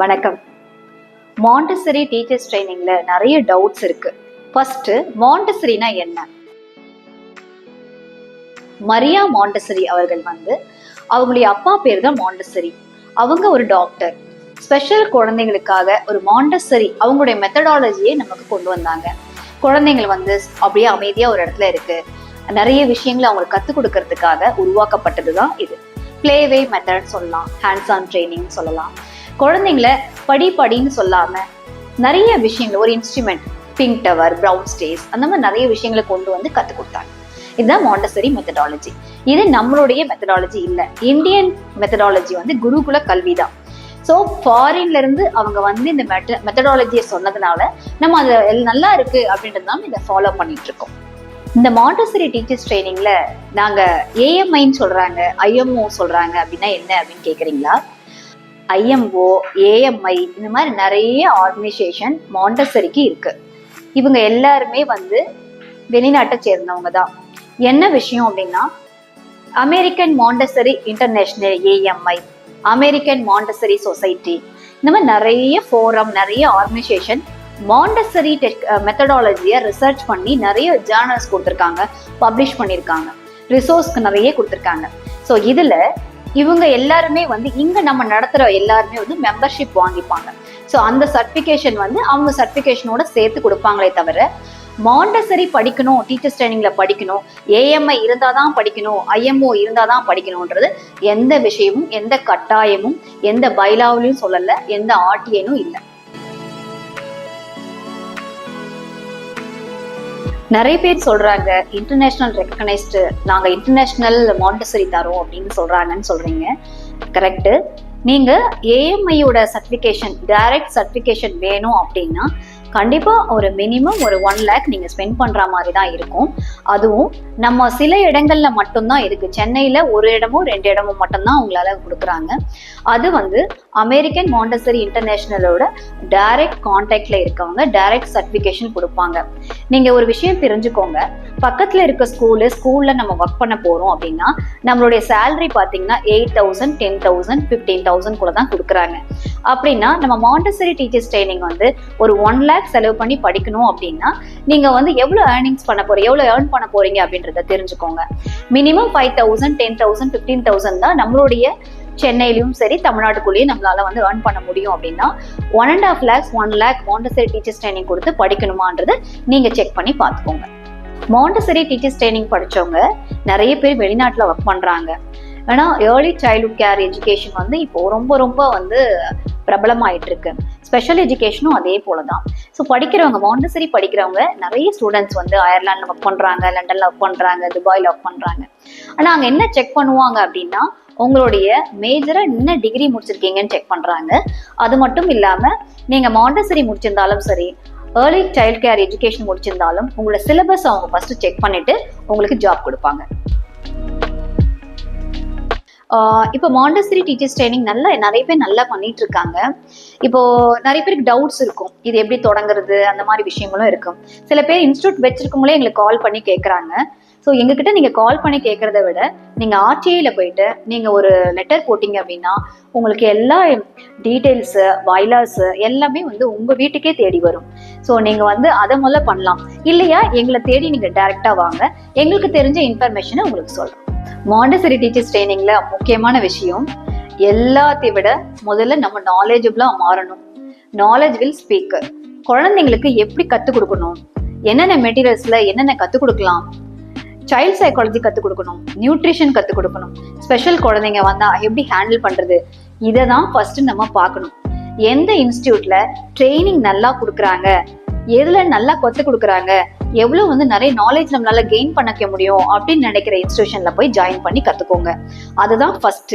வணக்கம். Montessori teachers ட்ரைனிங்ல நிறைய doubts இருக்கு. ஃபர்ஸ்ட் மாண்டசரினா என்ன? மரியா மாண்டசரி அவர்கள் வந்து அவங்களுடைய அப்பா பேர் தான் மாண்டசரி அவங்க ஒரு டாக்டர் ஸ்பெஷல் குழந்தைங்களுக்காக ஒரு மாண்டசரி அவங்களுடைய மெத்தடாலஜியை நமக்கு கொண்டு வந்தாங்க. குழந்தைங்கள் வந்து அப்படியே அமைதியா ஒரு இடத்துல இருக்கு. நிறைய விஷயங்களை அவங்களுக்கு கற்றுக் கொடுக்கறதுக்காக உருவாக்கப்பட்டது தான் இது. பிளேவே மெத்தட் சொல்லலாம். ஹேண்ட்ஸ் ஆன் ட்ரைனிங் சொல்லலாம். குழந்தைங்கள படி படின்னு சொல்லாம நிறைய விஷயங்கள் ஒரு instrument pink tower brown stairs அந்த மாதிரி நிறைய விஷயங்களை கொண்டு வந்து கற்றுக் கொடுத்தாங்க. இதுதான் மாண்டசரி மெத்தடாலஜி இது நம்மளுடைய மெத்தடாலஜி இல்லை. இந்தியன் மெத்தடாலஜி வந்து குருகுல கல்வி தான் ஸோ ஃபாரின்ல இருந்து அவங்க வந்து இந்த மெட்ட மெத்தடாலஜியை சொன்னதுனால நம்ம அது நல்லா இருக்கு அப்படின்றது தான் இதை ஃபாலோ பண்ணிட்டு இருக்கோம் இந்த மாண்டசரி டீச்சர்ஸ் ட்ரைனிங்ல நாங்க ஏஎம்ஐன்னு சொல்றாங்க ஐஎம்ஓ சொல்றாங்க அப்படின்னா என்ன அப்படின்னு கேக்குறீங்களா? ஐஎம்ஓ ஏஎம்ஐ இந்த மாதிரி நிறைய ஆர்கனைசேஷன் மாண்டசரிக்கு இருக்கு. இவங்க எல்லாருமே வந்து வெளிநாட்டை சேர்ந்தவங்க தான். என்ன விஷயம் அப்படின்னா American Montessori International AMI American Montessori Society இந்த மாதிரி நிறைய ஃபோரம் நிறைய ஆர்கனைசேஷன் மாண்டசரி டெக் மெத்தடாலஜியை ரிசர்ச் பண்ணி நிறைய ஜேர்னல்ஸ் கொடுத்துருக்காங்க பப்ளிஷ் பண்ணியிருக்காங்க. ரிசோர்ஸ்க்கு நிறைய கொடுத்துருக்காங்க. ஸோ இதில் இவங்க எல்லாருமே வந்து இங்கே நம்ம நடத்துகிற எல்லாருமே வந்து மெம்பர்ஷிப் வாங்கிப்பாங்க. ஸோ அந்த சர்டிஃபிகேஷன் வந்து அவங்க சர்டிஃபிகேஷனோட சேர்த்து கொடுப்பாங்களே தவிர மாண்டசரி படிக்கணும் டீச்சர்ஸ் ட்ரைனிங்கில் படிக்கணும் ஏஎம்ஐ இருந்தால் தான் படிக்கணும் ஐஎம்ஓ இருந்தால் தான் படிக்கணுன்றது எந்த விஷயமும் எந்த கட்டாயமும் எந்த பைலாவிலையும் சொல்லலை எந்த ஆர்டிஐனும் இல்லை. நிறைய பேர் சொல்றாங்க இன்டர்நேஷனல் ரெக்கக்னைஸ்டு நாங்க இன்டர்நேஷனல் மாண்டசரி தரோம் அப்படின்னு சொல்றாங்கன்னு சொல்றீங்க. கரெக்ட் நீங்க ஏஎம்ஐயோட சர்டிஃபிகேஷன் டைரக்ட் சர்டிஃபிகேஷன் வேணும் அப்படின்னா கண்டிப்பாக ஒரு மினிமம் ஒரு ஒன் லேக் நீங்கள் ஸ்பெண்ட் பண்ணுற மாதிரி தான் இருக்கும். அதுவும் நம்ம சில இடங்களில் மட்டும்தான் இருக்கு. சென்னையில் ஒரு இடமும் ரெண்டு இடமும் மட்டும்தான் உங்களால் கொடுக்குறாங்க. அது வந்து அமெரிக்கன் மாண்டசரி இன்டர்நேஷ்னலோட டைரக்ட் கான்டாக்டில் இருக்கவங்க டைரக்ட் சர்டிஃபிகேஷன் கொடுப்பாங்க. நீங்கள் ஒரு விஷயம் தெரிஞ்சுக்கோங்க. பக்கத்தில் இருக்க ஸ்கூலு ஸ்கூலில் நம்ம ஒர்க் பண்ண போகிறோம் அப்படின்னா நம்மளுடைய சேலரி பார்த்தீங்கன்னா eight thousand ten thousand fifteen thousand கூட தான் கொடுக்குறாங்க. அப்படின்னா நம்ம மாண்டசரி டீச்சர்ஸ் ட்ரைனிங் வந்து ஒரு ஒன் லேக் செலவு பண்ணி படிக்கணும் அப்படின்னா நீங்க வந்து எவ்வளவு ஏர்னிங்ஸ் பண்ண போறீங்க எவ்வளவு ஏர்ன் பண்ண போறீங்க அப்படின்றத தெரிஞ்சுக்கோங்க. Minimum five thousand ten thousand fifteen thousand தான் நம்மளுடைய சென்னையிலும் சரி தமிழ்நாட்டுக்குள்ளேயும் நம்மளால வந்து ஏர்ன் பண்ண முடியும் அப்படின்னா one and half lakhs one lakh Montessori teachers training கொடுத்து படிக்கணுமான்றது நீங்க செக் பண்ணி பார்த்துக்கோங்க. மாண்டசரி டீச்சர்ஸ் ட்ரைனிங் படிச்சவங்க நிறைய பேர் வெளிநாட்டுல ஒர்க் பண்றாங்க. ஏன்னா ஏர்லி சைல்ட்ஹுட் கேர் எஜுகேஷன் வந்து இப்போ ரொம்ப ரொம்ப வந்து பிரபலமாயிட்டு இருக்கு. ஸ்பெஷல் எஜுகேஷனும் அதே போல தான் ஸோ படிக்கிறவங்க மாண்டசரி படிக்கிறவங்க நிறைய ஸ்டூடெண்ட்ஸ் வந்து அயர்லாண்டில் ஒர்க் பண்ணுறாங்க லண்டனில் ஒர்க் பண்ணுறாங்க துபாயில் ஒர்க் பண்ணுறாங்க ஆனால் அங்கே என்ன செக் பண்ணுவாங்க அப்படின்னா உங்களுடைய மேஜரை என்ன டிகிரி முடிச்சிருக்கீங்கன்னு செக் பண்ணுறாங்க அது மட்டும் இல்லாமல் நீங்கள் மாண்டசரி முடிச்சிருந்தாலும் சரி ஏர்லி சைல்ட் கேர் எஜுகேஷன் முடிச்சிருந்தாலும் உங்களோட சிலபஸ் அவங்க ஃபர்ஸ்ட் செக் பண்ணிட்டு உங்களுக்கு ஜாப் கொடுப்பாங்க. இப்போ மாண்டசரி டீச்சர்ஸ் ட்ரைனிங் நல்லா நிறைய பேர் நல்லா பண்ணிட்டு இருக்காங்க இப்போ நிறைய பேருக்கு டவுட்ஸ் இருக்கும். இது எப்படி தொடங்குறது? அந்த மாதிரி விஷயங்களும் இருக்கும். சில பேர் இன்ஸ்டியூட் வச்சிருக்கவங்களே எங்களுக்கு கால் பண்ணி கேட்குறாங்க ஸோ எங்ககிட்ட நீங்கள் கால் பண்ணி கேட்குறத விட நீங்கள் ஆர்டிஐயில் போயிட்டு நீங்கள் ஒரு லெட்டர் போட்டிங்க அப்படின்னா உங்களுக்கு எல்லா டீட்டெயில்ஸு வைலாஸு எல்லாமே வந்து உங்கள் வீட்டுக்கே தேடி வரும். ஸோ நீங்கள் வந்து அதை முதல்ல பண்ணலாம். இல்லையா? எங்களை தேடி நீங்கள் டேரெக்டாக வாங்க. எங்களுக்கு தெரிஞ்ச இன்ஃபர்மேஷனை உங்களுக்கு சொல்கிறோம் மாண்டசரி டீச்சர்ஸ் ட்ரைனிங்ல முக்கியமான விஷயம் எல்லாத்தையும் விட முதல்ல நம்ம நாலேஜபிளா மாறணும். நாலேஜ் வில் ஸ்பீக் குழந்தைங்களுக்கு எப்படி கற்றுக் கொடுக்கணும்? என்னென்ன மெட்டீரியல்ஸ்ல என்னென்ன கற்றுக் கொடுக்கலாம்? சைல்ட் சைக்காலஜி கற்றுக் கொடுக்கணும். நியூட்ரிஷன் கற்றுக் கொடுக்கணும். ஸ்பெஷல் குழந்தைங்க வந்தா எப்படி ஹேண்டில் பண்றது? இதை தான் ஃபர்ஸ்ட் நம்ம பார்க்கணும். எந்த இன்ஸ்டியூட்ல ட்ரைனிங் நல்லா கொடுக்குறாங்க? எதுல நல்லா கற்றுக் கொடுக்குறாங்க? எவ்வளோ வந்து நிறைய நாலேஜ் நம்மளால கெயின் பண்ணிக்க முடியும் அப்படின்னு நினைக்கிற இன்ஸ்டியூஷன்ல போய் ஜாயின் பண்ணி கத்துக்கோங்க. அதுதான் ஃபர்ஸ்ட்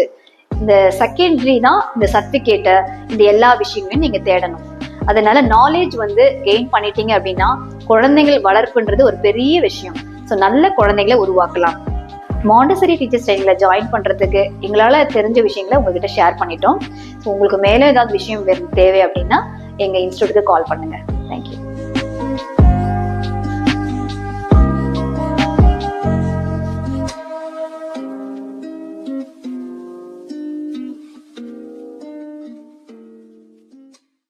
இந்த செகண்டரி தான் இந்த சர்டிஃபிகேட்டை இந்த எல்லா விஷயங்களையும் நீங்க தேடணும். அதனால நாலேஜ் வந்து கெயின் பண்ணிட்டீங்க அப்படின்னா குழந்தைகள் வளர்ப்புன்றது ஒரு பெரிய விஷயம். ஸோ நல்ல குழந்தைங்களை உருவாக்கலாம். மாண்டசரி டீச்சர்ஸ் ட்ரைனிங்ல ஜாயின் பண்றதுக்கு எங்களால தெரிஞ்ச விஷயங்களை உங்ககிட்ட ஷேர் பண்ணிட்டோம். ஸோ உங்களுக்கு மேலே ஏதாவது விஷயம் தேவை அப்படின்னா எங்க இன்ஸ்டியூட்டுக்கு கால் பண்ணுங்க. தேங்க்யூ